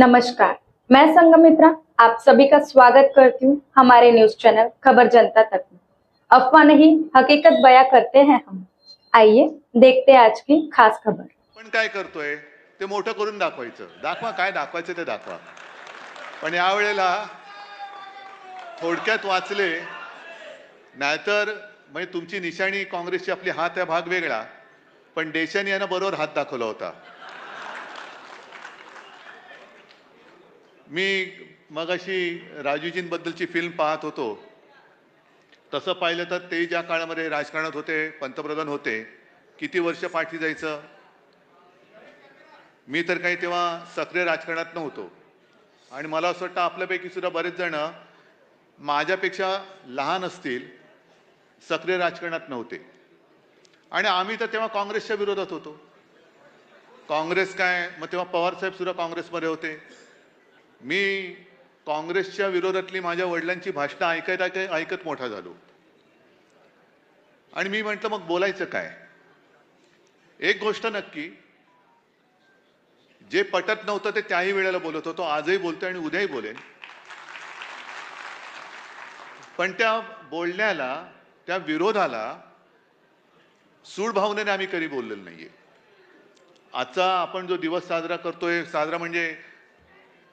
नमस्कार मैं संगमित्रा आप सभी का स्वागत करती हूँ हमारे न्यूज चैनल खबर जनता तक में। अफवाह नहीं हकीकत बया करते हैं हम। आइए देखते हैं आज की खास खबर। पण काय करतोय? ते मोठं करून दाखवायचं. दाखवा काय दाखवायचं ते दाखवा. पण यावेळेला थोडक्यात वाचले नाहीतर म्हणजे तुमची निशाणी काँग्रेसची आपली हात या भाग वेगळा. पण देशाने यानं बरोबर हात दाखवला होता. मी मगाशी राजूजींबद्दलची फिल्म पाहत होतो. तसं पाहिलं तर ते ज्या काळामध्ये राजकारणात होते पंतप्रधान होते किती वर्ष पाठी जायचं? मी तर काही तेव्हा सक्रिय राजकारणात नव्हतो. आणि मला असं वाटतं आपल्यापैकी सुद्धा बरेच जण माझ्यापेक्षा लहान असतील सक्रिय राजकारणात नव्हते. आणि आम्ही तर तेव्हा काँग्रेसच्या विरोधात होतो. काँग्रेस काय? मग तेव्हा पवारसाहेब सुद्धा काँग्रेसमध्ये होते. मी काँग्रेसच्या विरोधातली माझ्या वडिलांची भाषणं ऐकत ऐकत ऐकत मोठा झालो. आणि मी म्हटलं मग बोलायचं काय? एक गोष्ट नक्की जे पटत नव्हतं ते त्याही वेळेला बोलत होतो आजही बोलतोय आणि उद्याही बोलेन. पण त्या बोलण्याला त्या विरोधाला सूड भावनेने आम्ही कधी बोललेलो नाहीये. आजचा आपण जो दिवस साजरा करतोय साजरा म्हणजे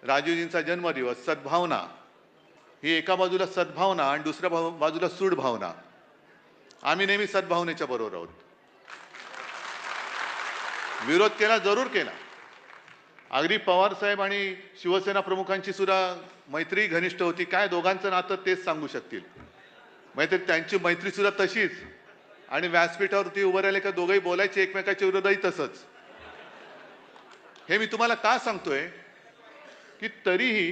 राजीवजींचा जन्मदिवस सद्भावना. ही एका बाजूला सद्भावना आणि दुसऱ्या भाव- बाजूला सूडभावना. आम्ही नेहमी सद्भावनेच्या बरोबर आहोत. विरोध केला जरूर केला. अगदी पवार साहेब आणि शिवसेना प्रमुखांची सुद्धा मैत्री घनिष्ठ होती. काय दोघांचं नातं तेच सांगू शकतील. मैत्री त्यांची मैत्री सुद्धा तशीच. आणि व्यासपीठावरती उभं राहिले का दोघंही बोलायचे एकमेकाच्या विरोधाही तसंच. हे मी तुम्हाला का सांगतोय? की तरीही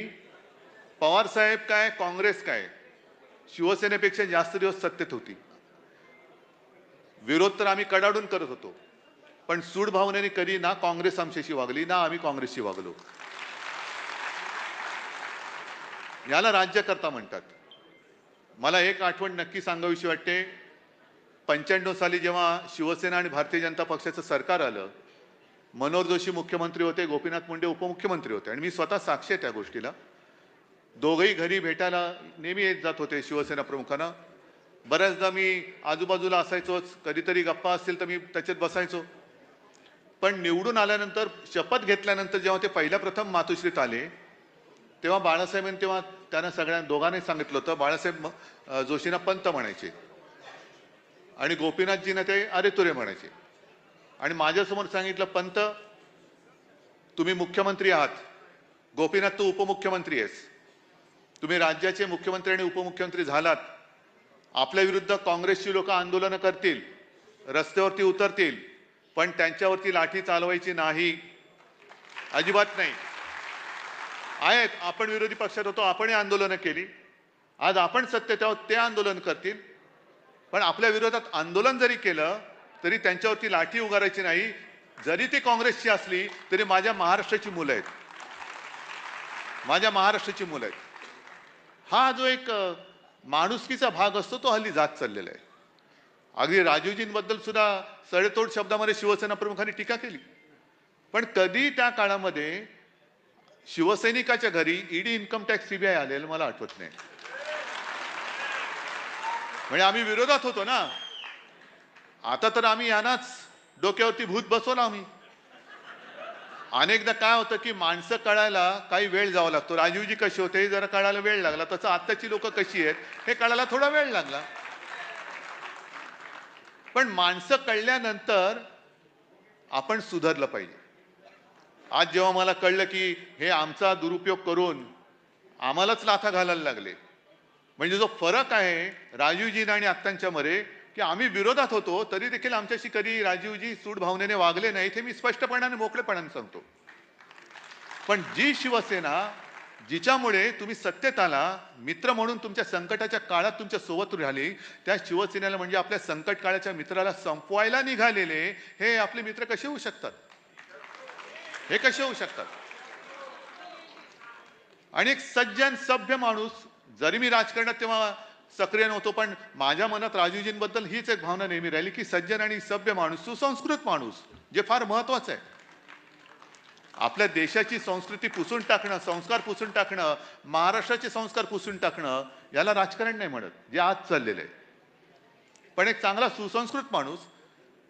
पवार साहेब काय काँग्रेस काय शिवसेनेपेक्षा जास्त दिवस सत्तेत होती. विरोध तर आम्ही कडाडून करत होतो. पण सूड भावनेने कधी ना काँग्रेस आमच्याशी वागली ना आम्ही काँग्रेसशी वागलो. याला राज्यकर्ता म्हणतात. मला एक आठवण नक्की सांगावीशी वाटते. पंच्याण्णव साली जेव्हा शिवसेना आणि भारतीय जनता पक्षाचं सरकार आलं मनोहर जोशी मुख्यमंत्री होते गोपीनाथ मुंडे उपमुख्यमंत्री होते. आणि मी स्वतः साक्षी आहे त्या गोष्टीला. दोघंही घरी भेटायला नेहमी येत जात होते शिवसेना प्रमुखांना. बऱ्याचदा मी आजूबाजूला असायचोच कधीतरी गप्पा असतील तर मी त्याच्यात बसायचो. पण निवडून आल्यानंतर शपथ घेतल्यानंतर जेव्हा ते पहिल्या प्रथम मातोश्रीत आले तेव्हा बाळासाहेबांनी तेव्हा त्यांना सगळ्या दोघांनी सांगितलं होतं. बाळासाहेब जोशींना पंत म्हणायचे. आणि गोपीनाथजींना ते अरे तुरे म्हणायचे. आणि माझ्यासमोर सांगितलं पंत तुम्ही मुख्यमंत्री आहात. गोपीनाथ तू उपमुख्यमंत्री आहेस. तुम्ही राज्याचे मुख्यमंत्री आणि उपमुख्यमंत्री झालात. आपल्या विरुद्ध काँग्रेसची लोक आंदोलनं करतील रस्त्यावरती उतरतील पण त्यांच्यावरती लाठी चालवायची नाही. अजिबात नाही. आहेत आपण विरोधी पक्षात होतो आपणही आंदोलनं केली. आज आपण सत्तेत आहोत ते आंदोलन करतील. पण आपल्या विरोधात आंदोलन जरी केलं तरी त्यांच्यावरती लाठी उगारायची नाही. जरी ती काँग्रेसची असली तरी माझ्या महाराष्ट्राची मुलं आहेत. माझ्या महाराष्ट्राची मुलं आहेत. हा जो एक माणुसकीचा भाग असतो तो हल्ली जात चाललेला आहे. अगदी राजीवजींबद्दल सुद्धा सडेतोड शब्दामध्ये शिवसेना प्रमुखांनी टीका केली. पण कधी त्या काळामध्ये शिवसैनिकाच्या घरी ईडी इन्कम टॅक्स सीबीआय आलेलं मला आठवत नाही. म्हणजे आम्ही विरोधात होतो ना. आता तर आम्ही यांनाच डोक्यावरती भूत बसवलं आम्ही. अनेकदा काय होतं की माणसं कळायला काही वेळ जावा लागतो. राजीवजी कसे होते हे जरा कळायला वेळ लागला. तसं आत्ताची लोक कशी आहेत हे कळायला थोडा वेळ लागला. पण माणसं कळल्यानंतर आपण सुधारलं पाहिजे. आज जेव्हा मला कळलं की हे आमचा दुरुपयोग करून आम्हालाच लाथा घालायला लागले. म्हणजे जो फरक आहे राजीवजी आणि आत्तांच्या मध्ये की आम्ही विरोधात होतो तरी देखील आमच्याशी कधी राजीवजी सूड भावनेने वागले नाही हे मी स्पष्टपणाने मोकळेपणाने सांगतो. पण जी शिवसेना जिच्यामुळे तुम्ही सत्तेत आला मित्र म्हणून तुमच्या संकटाच्या काळात तुमच्यासोबत राहिली त्या शिवसेनेला म्हणजे आपल्या संकट काळाच्या मित्राला संपवायला निघालेले हे आपले मित्र कसे होऊ शकतात? हे कसे होऊ शकतात? आणि एक सज्जन सभ्य माणूस जरी मी राजकारणात तेव्हा सक्रिय नव्हतो पण माझ्या मनात राजूजींबद्दल हीच एक भावना नेहमी राहिली की सज्जन आणि सभ्य माणूस सुसंस्कृत माणूस जे फार महत्वाचं आहे. आपल्या देशाची संस्कृती पुसून टाकणं संस्कार पुसून टाकणं महाराष्ट्राचे संस्कार पुसून टाकणं याला राजकारण नाही म्हणत जे आज चाललेलं आहे. पण एक चांगला सुसंस्कृत माणूस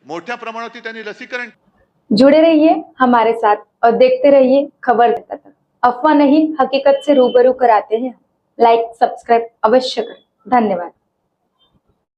मोठ्या प्रमाणावरती त्यांनी लसीकरण जुड़े रहिए हमारे साथ और देखते रहिए खबर देता तक अफवाह नहीं हकीकत से रूबरू कराते हैं लाइक सब्सक्राइब अवश्य करें. धन्यवाद.